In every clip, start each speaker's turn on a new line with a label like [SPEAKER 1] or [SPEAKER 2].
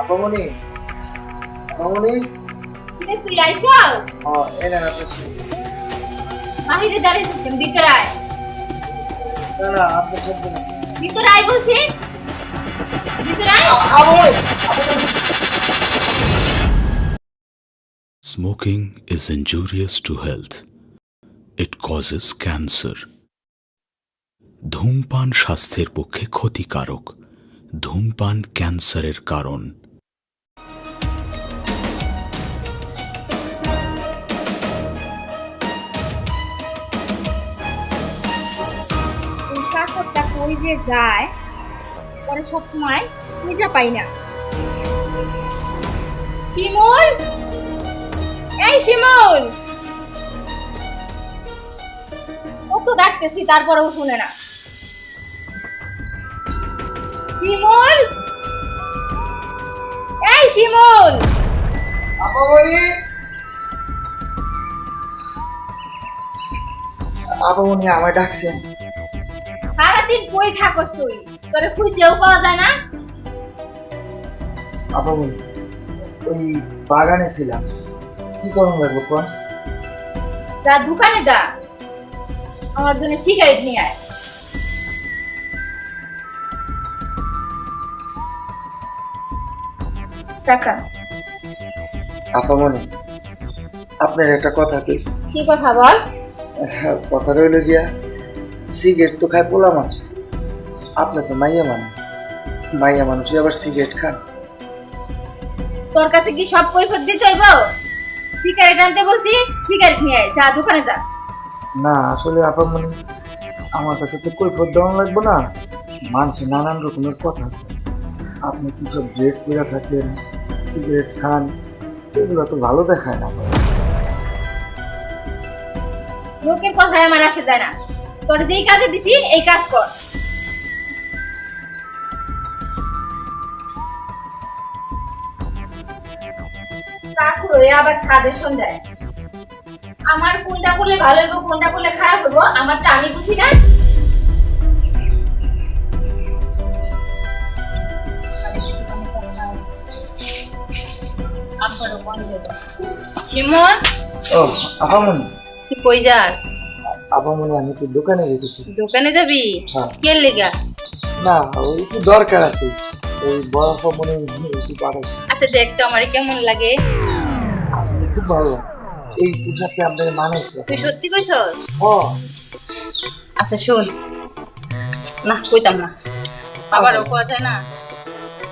[SPEAKER 1] আপামনি আপামনি
[SPEAKER 2] কিরে তুই আইছস
[SPEAKER 1] ও এই না
[SPEAKER 2] বাহিরে দাঁড়িয়েছিস কেন? ভিতরে আয়
[SPEAKER 1] না না আপনার সাথে
[SPEAKER 2] ভিতরে আয় বলছি ভিতরে আয়
[SPEAKER 1] আপামনি
[SPEAKER 3] Smoking is injurious to health. It causes cancer. ধূমপান স্বাস্থ্যের পক্ষে ক্ষতিকারক। ধূমপান ক্যান্সারের কারণ।
[SPEAKER 2] কই যে যায়, পরে সব সময় খুঁজে পাই না। শিমুল! এই শিমুল! কত ডাকতেছি তারপরেও শুনে না। শিমুল! এই শিমুল!
[SPEAKER 1] আপামনি আপামনি আমায় ডাকছেন
[SPEAKER 2] সারাদিন কই থাকস তুই। তোরে খুঁজেও পাওয়া যায় না।
[SPEAKER 1] আপামনি ওই বাগানে ছিলাম। কি করুন লাগবো কোন
[SPEAKER 2] যা দোকানে যা। আমার জন্য সিগারেট নিয়ে আয়। টাকা
[SPEAKER 1] আপামনি আপনার একটা কথা কি?
[SPEAKER 2] কি কথা বল?
[SPEAKER 1] কথা রইল গিয়া সিগারেট তো খায় পোলা মাছ আপনি তো মাইয়া মানুষ। মাইয়া মানুষই আবার সিগারেট খান।
[SPEAKER 2] তোর কাছে কি সব কৈফত দিতে হইব? সিগারেট আনতে বলছি সিগারেট নিয়ে আয় যা দোকানে যা।
[SPEAKER 1] না আসলে আপামনি আমার কাছে তো কৈফত দেওয়া লাগবে না। মানুষের নানান রকমের কথা আপনি কি সব ড্রেস পরে থাকেন সিগারেট খান এগুলো তো ভালো দেখায় না।
[SPEAKER 2] লোকের কথায় আমার আসে যায় না। তোর যেই কাজে দিছি এই কাজ কর। আবার সাজেশন দেয়। আমার কোনটা করলে ভালো হইব কোনটা করলে খারাপ হইব আমারটা আমি বুঝি না। শিমন
[SPEAKER 1] ও আপামনি
[SPEAKER 2] তুই কই যাস?
[SPEAKER 1] আপামনি আমি তো দোকানে
[SPEAKER 2] দোকানে যাবি?
[SPEAKER 1] হ্যাঁ।
[SPEAKER 2] কে লেগা?
[SPEAKER 1] না ওই একটু দরকার আছে। ওই বড় আপামনি একটু পাঠাচ্ছি
[SPEAKER 2] আচ্ছা দেখ তো আমার কেমন লাগে।
[SPEAKER 1] আপনি খুব ভালো। এই আপনার মানুষ
[SPEAKER 2] তুই সত্যি কইছস?
[SPEAKER 1] ও
[SPEAKER 2] আচ্ছা শোন। না কইতাম না। আবারও কোয়া যায় না?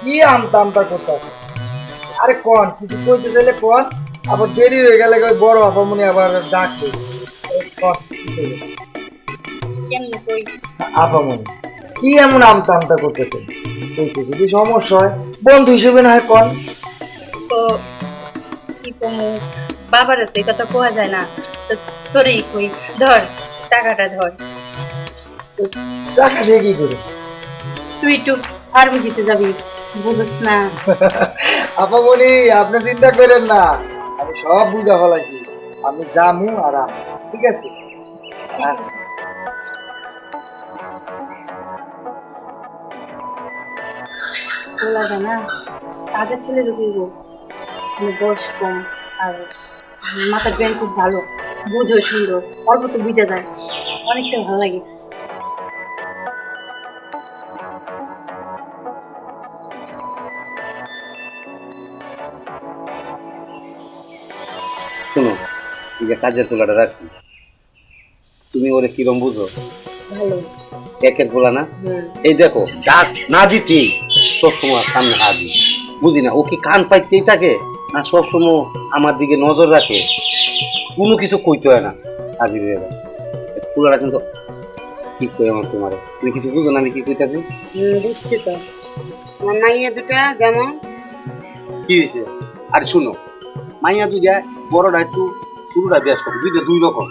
[SPEAKER 1] কি আমতা আমতা করতে আরে কোন কিছু কইতে চাইলে কোন। আবার দেরি হয়ে গেলে বড় বড় আপামনি আবার ডাকছে আপামনি কি এমন আমতা আমতা করতেছে কইতে যদি সমস্যা হয় বন্ধু হিসেবে না হয় কোন।
[SPEAKER 2] তো কি কমু? বাবার তো কথা কোয়া যায় না। তো তোরই কই ধর টাকাটা ধর।
[SPEAKER 1] টাকা দিয়ে কি করে
[SPEAKER 2] তুই একটু ফার্মেসিতে যাবি বুঝছ না।
[SPEAKER 1] আপামনি আপনি চিন্তা করেন না। আমি সব বুঝা ফেলাইছি। আমি জামু আর আমু। ঠিক আছে। আচ্ছা
[SPEAKER 2] লাগে না? কাজের ছেলে যদি মানে বয়স কম আর মাথার ব্রেন খুব ভালো বুঝো সুন্দর অল্প তো বুঝা যায় অনেকটা ভালো লাগে।
[SPEAKER 4] শোনো এই যে কাজের তোলাটা রাখছি। তুমি ওরে কিরম বুঝো?
[SPEAKER 2] ভালো।
[SPEAKER 4] একের বলা না? এই দেখো ডাক না দিতে সবসময় সামনে হাজি বুঝি না ও কি কান পাইতেই থাকে? না সবসময় আমার দিকে নজর রাখে? কোনো কিছু কইতে হয় না। হাজির হয়ে যায় কিন্তু ঠিক করে আমার তোমার। তুমি কিছু বুঝো না আমি কি কইতাছি?
[SPEAKER 5] বুঝছি তো। আমার মাইয়া দুটা যেমন
[SPEAKER 4] কি হয়েছে আর শুনো মাইয়া দুইটা বড়টা একটু শুরুটা বেশ কম দুইটা দুই রকম।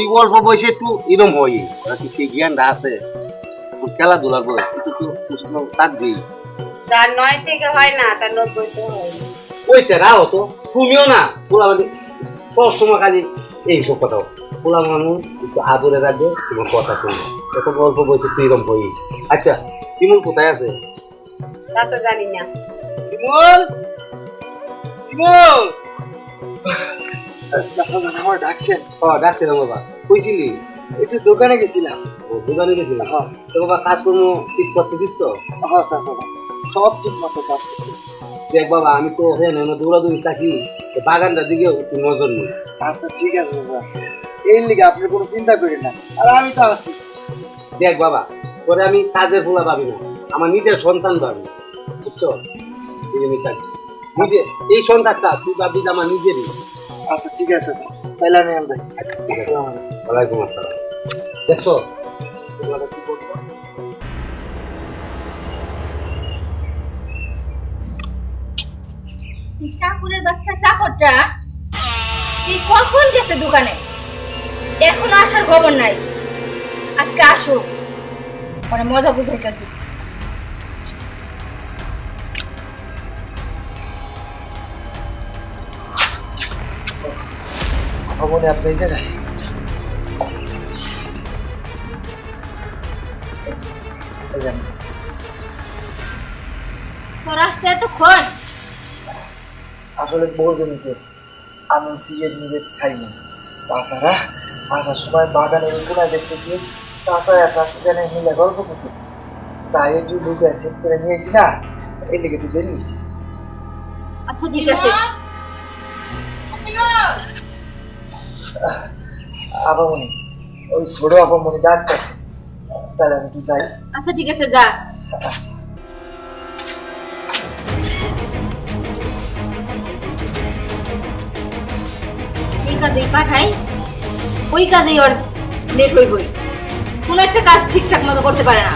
[SPEAKER 4] এই অল্প বয়সে একটু এরকম হয়। ওরা কি সেই জ্ঞানটা আছে? খেলাধুলার বয়স একটু তো তাক দিই
[SPEAKER 5] যার নয় থেকে হয় না তার নব্বই তো হয়।
[SPEAKER 4] ওইতে রাও তো তুমিও না। পোলা মানে খালি এইসব কথা। পোলা মানুষ একটু আদরে রাখবে তোমার কথা শুনবে। এখন অল্প বয়সে তুই এরকম হই আচ্ছা কিমন কোথায় আছে?
[SPEAKER 5] তা তো জানি না।
[SPEAKER 1] আমার ডাকছেন
[SPEAKER 4] বাবা কইছিলি
[SPEAKER 1] একটু দোকানে গেছিলাম
[SPEAKER 4] ও দোকানে
[SPEAKER 1] হ্যাঁ
[SPEAKER 4] তো বাবা কাজকর্ম ঠিক করতে দিস তো
[SPEAKER 1] হ্যাঁ চাচা সব ঠিক মতো কাজ।
[SPEAKER 4] দেখ বাবা আমি তো থাকি বাগানটার দিকে একটু নজর নেই
[SPEAKER 1] আচ্ছা ঠিক আছে এই লিগে আপনি কোনো চিন্তা করেন না আর আমি তো
[SPEAKER 4] দেখ বাবা পরে আমি কাজের ফোলা পাবি না আমার নিজের সন্তান পাবি বুঝছ এই নিজে এই সন্তানটা, তুই ভাববি যে আমার নিজেরই
[SPEAKER 1] আচ্ছা ঠিক আছে চাচা তাহলে আমি যাই। আসসালামু আলাইকুম।
[SPEAKER 4] ওয়ালাইকুম আসসালাম। দেখছ?
[SPEAKER 1] তোমরা কি করছ?
[SPEAKER 2] চাকুরের বাচ্চা চাকরটা? কি কখন গেছে দোকানে? এখনও আসার খবর নাই। আজকে আসুক। মানে মজা বুঝাইতেছি।
[SPEAKER 1] ভবনে আপনি এই জায়গায়? আসলে যে আমি সিগারেট মিগারেট খাই না তাছাড়া আসার সময় বাগানের কোনায় দেখতেছি চাচা একটা সেখানে মিলে গল্প করতেছি। তাই একটু ঢুকে সেট করে নিয়েছি না লিগে একটু দেরি হয়েছে
[SPEAKER 2] আচ্ছা ঠিক আছে।
[SPEAKER 1] আপামনি ওই ছোট আপামনি ডাক্তার তাহলে আমি যাই।
[SPEAKER 2] আচ্ছা ঠিক আছে, যা। এই কাজেই পাঠাই, ওই কাজেই ওর লেট হইবই। কোনো একটা কাজ ঠিকঠাক মতো করতে পারে না।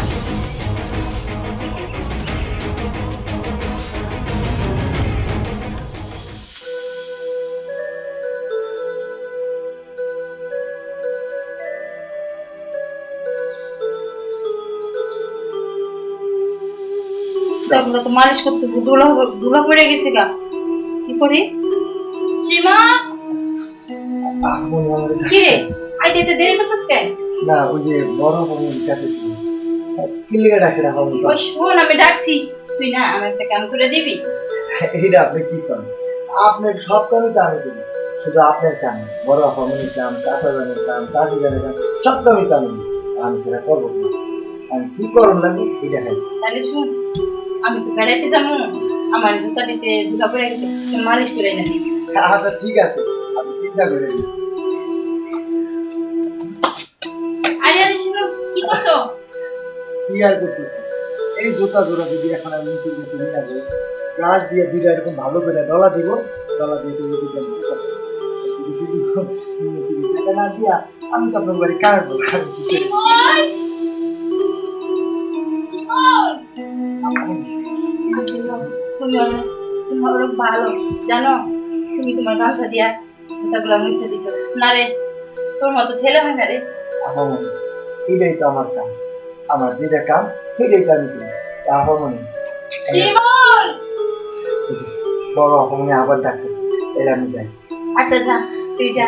[SPEAKER 6] ওগুলো তো মালিশ করতে ধুলা ধুলা পড়ে গেছে গা। কি করি সীমা! কি রে? আইডিতে দেরি করছিস কেন?
[SPEAKER 1] না ওই যে বড় কাছে কি লিগে ডাকছেন আপামনি
[SPEAKER 6] ওই শোন আমি ডাকছি। তুই না আমার একটা কাম করে দিবি।
[SPEAKER 1] এটা আপনি কি করেন? আপনার সব কামই তো আমি করি শুধু আপনার কাম বড় আপামনির কাম চাচা জানের কাম চাষি জানের কাম সব কামই তো আমি। আমি সেটা করব না আমি কি করুন লাগবে এটা খাই
[SPEAKER 6] তাহলে শুন আমি তো বেড়াইতে যাব আমার জুতা দিতে গেছে তুই মালিশ করে দিবি
[SPEAKER 1] আচ্ছা ঠিক আছে। আপনি চিন্তা করে নিন।
[SPEAKER 6] আরে আরে শুনো কি করছ?
[SPEAKER 1] কি আর করতেছি এই জুতা জোড়া যদি এখন আমি নিচে গিয়ে ব্রাশ দিয়ে দুইটা এরকম ভালো করে ডলা দিব ডলা দিয়ে তো ওই আমি টাকা না দিয়া আমি তো আপনার বাড়ি
[SPEAKER 6] শিমুল! তুমি অনেক ভালো। জানো? তুমি তোমার গামছা দিয়া জুতাগুলো মুছে দিছো। না রে তোর মতো ছেলে হয় না রে।
[SPEAKER 1] এটাই তো আমার কাম। আমার যেটা কাম সেটাই তো আমি করি। বড় আবার ডাকতেছে। তাহলে আমি যাই।
[SPEAKER 6] আচ্ছা যা তুই যা।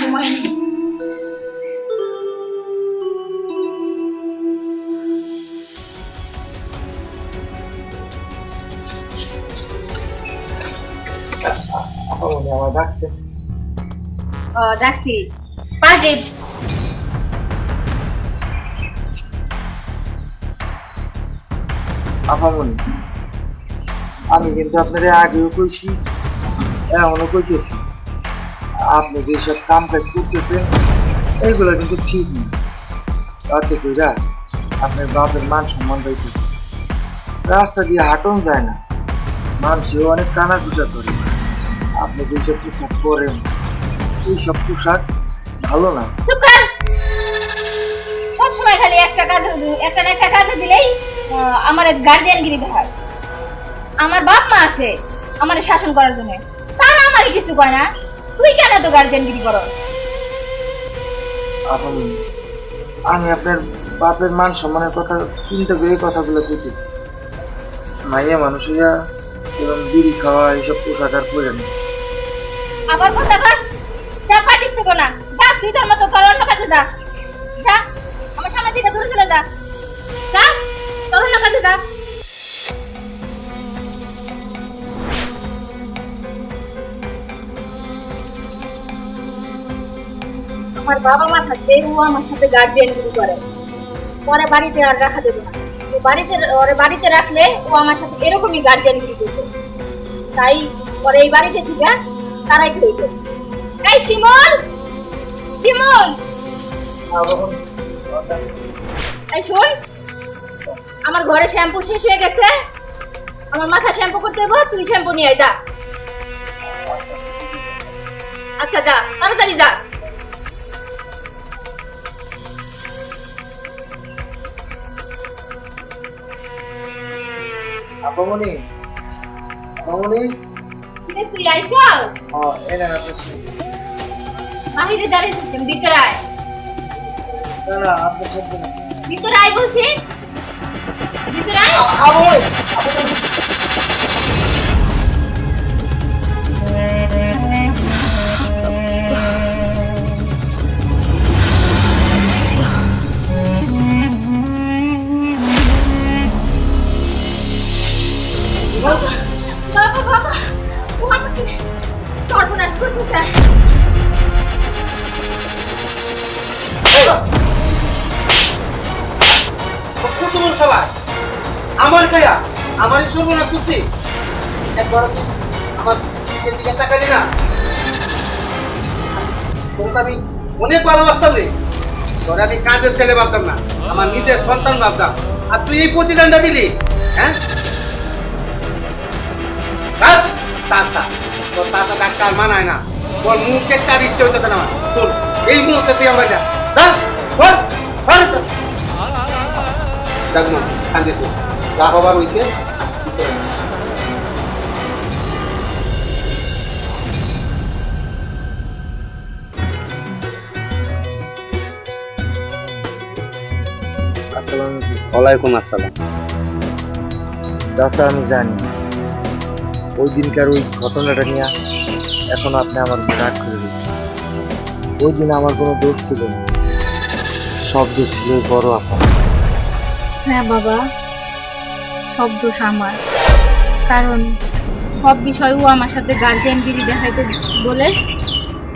[SPEAKER 6] সময় নেই।
[SPEAKER 1] ডাকছে।
[SPEAKER 2] ডাকছি। পাঠিয়ে
[SPEAKER 1] আপামনি আমি কিন্তু আপনার আগেও কইছি এমনও কইতেছি। আপনি যেসব কাম কাজ করতেছেন এইগুলো কিন্তু ঠিক নেই তাতে কইরা আপনার বাপের মান সম্মান পাইতেছে রাস্তা দিয়ে হাঁটন যায় না। মানুষেও অনেক কানা করে। আপনি যেসব পোশাক পরেন এইসব পোশাক ভালো না।
[SPEAKER 2] চুপ কর! সবসময় খালি একটা কাজ একটা না একটা কাজ দিলেই আমার গার্জিয়ানগিরি দেখায় আমার বাপ মা আছে আমার শাসন করার জন্য। তারা আমারই কিছু কয় না। তুই কেন তো গার্জিয়ানগিরি করো
[SPEAKER 1] আমি আপনার বাপের মান সম্মানের কথা চিন্তা করে কথাগুলো কইতেছি মাইয়া মানুষেরা এবং বিড়ি খাওয়া এইসব পোশাক আর পরে না।
[SPEAKER 2] আবার কথা কর যা পাঠিস না। যা, তুই তোর মতো কর, অন্য কাছে যা। যা, আমার সামনে থেকে দূরে চলে যা। যা যা। আমার বাবা মা থাকতে ও আমার সাথে গার্জিয়ান করে। পরে বাড়িতে আর রাখা দেবে না। বাড়িতে, ওরে বাড়িতে রাখলে ও আমার সাথে এরকমই গার্জিয়ান করবে। তাই পরে এই বাড়িতে থেকে তারাই খেয়ে এই শিমল শিমল। এই শোন, আমার ঘরে শ্যাম্পু শেষ হয়ে গেছে। আমার মাথা শ্যাম্পু করতে দেবো, তুই শ্যাম্পু নিয়ে আয়, যা। আচ্ছা যা, তাড়াতাড়ি যা।
[SPEAKER 1] আপামনি আপামনি
[SPEAKER 2] কিরে তুই আইছস
[SPEAKER 1] ও এনে না তো
[SPEAKER 2] দাঁড়িয়ে দাঁড়িয়েছিস ভিতরে আয়
[SPEAKER 1] না না আপনার সাথে
[SPEAKER 2] ভিতরে আয় বলছি ভিতরে আয়
[SPEAKER 1] আবু
[SPEAKER 2] বাবা
[SPEAKER 4] তোকে আমি অনেক ভালোবাসতাম রে। তোর আমি কাজের ছেলে ভাবতাম না, আমার নিজের সন্তান ভাবতাম। আর তুই এই প্রতিদানটা দিলি হ্যাঁ? তা তা তোর তাতা ডাক্তার মানায় না? তোর মুখে তার ইচ্ছে হইতে না তোর এই মুহূর্তে তুই আমার যা। যা হবার হইছে ওয়ালাইকুম আসসালাম।
[SPEAKER 1] চাচা আমি জানি। ওই দিনকার ওই ঘটনাটা নিয়ে এখন আপনি আমার উপর রাগ করে দিচ্ছেন। ওই দিন আমার কোনো দোষ ছিল না। সব দোষ ছিল বড় আপা।
[SPEAKER 2] হ্যাঁ বাবা সব দোষ আমার। কারণ সব বিষয় ও আমার সাথে গার্জিয়ানগিরি দেখাইতে বলে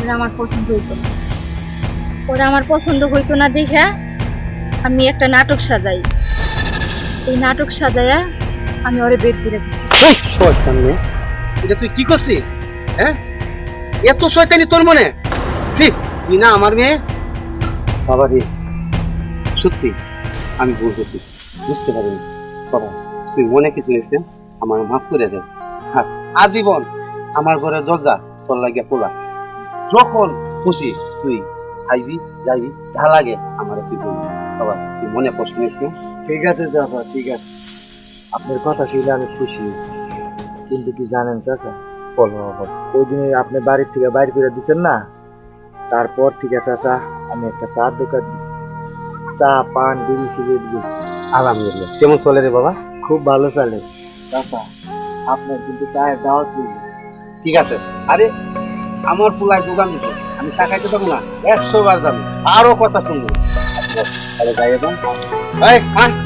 [SPEAKER 2] ওরা আমার পছন্দ হইতো না। ওরা আমার পছন্দ হইতো না দেখে আমি একটা নাটক সাজাই। এই নাটক সাজায়া আমি ওরে বেড করে দিছি।
[SPEAKER 4] মেয়ে এটা তুই কি করছিস? হ্যাঁ? এত শয়তানি তোর মনে? ছি, তুই না আমার মেয়ে? বাবা রে সত্যি, আমি ভুল বুঝতে পারিনি। বাবা, তুই মনে কিছু নিয়েছে আমার মাফ করে দে। আজীবন আমার ঘরে দরজা তোর লাগে পোলা যখন খুশি তুই আইবি, যাইবি, যা লাগে আমার তুই বাবা, তুই মনে কষ্ট নিয়েছিস?
[SPEAKER 1] ঠিক আছে চাচা ঠিক আছে। আপনার কথা শুনে আমি খুশি। কিন্তু কি জানেন চাচা? বলো ওই দিনে আপনি বাড়ির থেকে বাইর করে দিচ্ছেন না? তারপর থেকে চাচা আমি একটা চা দোকান চা পান বিড়ি সিগারেট দিয়েছি
[SPEAKER 4] আলহামদুলিল্লাহ। কেমন চলে রে বাবা?
[SPEAKER 1] খুব ভালো চলে। চাচা আপনার কিন্তু চায়ের দাওয়াত
[SPEAKER 4] ঠিক আছে। আরে আমার পোলায় দোকান দিতে আমি টাকাইতে পারব না? একশো বার যাব। আরও কথা শুনব। আরে যাই এবং এই, আয়